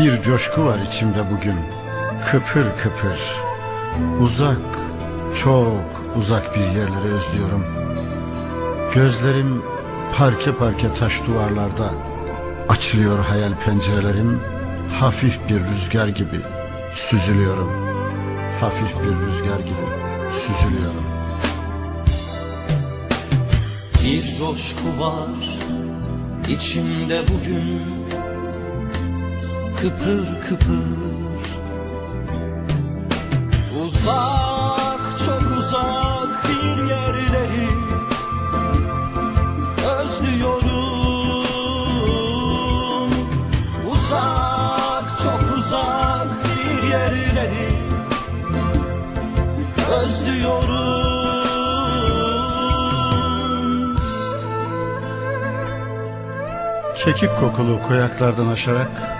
Bir coşku var içimde bugün. Kıpır kıpır. Uzak, çok uzak bir yerleri özlüyorum. Gözlerim parke parke taş duvarlarda. Açılıyor hayal pencerelerim. Hafif bir rüzgar gibi süzülüyorum. Hafif bir rüzgar gibi süzülüyorum. Bir coşku var içimde bugün Kıpır kıpır. Uzak çok uzak bir yerleri Özlüyorum. Uzak çok uzak bir yerleri Özlüyorum. Kekik kokulu koyaklardan aşarak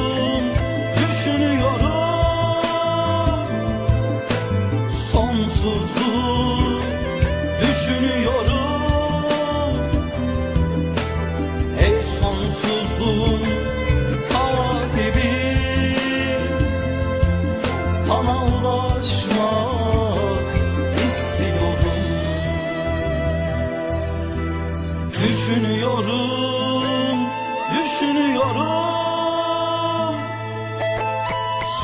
Sonsuzluğu düşünüyorum. Ey sonsuzluğun sahibi Sana ulaşmak istiyorum. Düşünüyorum, düşünüyorum.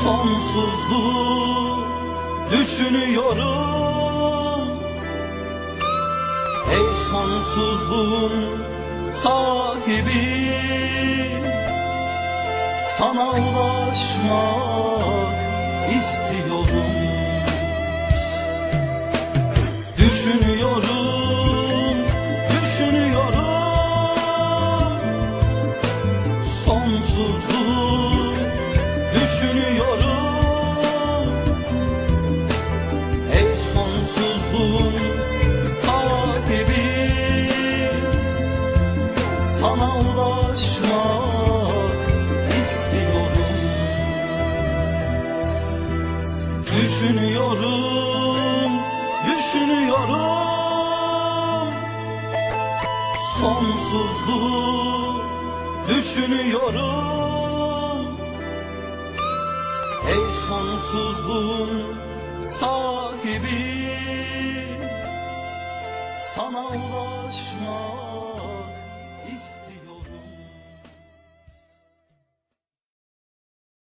Sonsuzluğu düşünüyorum Ey sonsuzluğun sahibi Sana ulaşmak istiyorum Düşünüyorum, ulaşmak istiyorum. Düşünüyorum, düşünüyorum. Sonsuzluğu düşünüyorum. Ey sonsuzluğun sahibi Sana ulaşmak istiyorum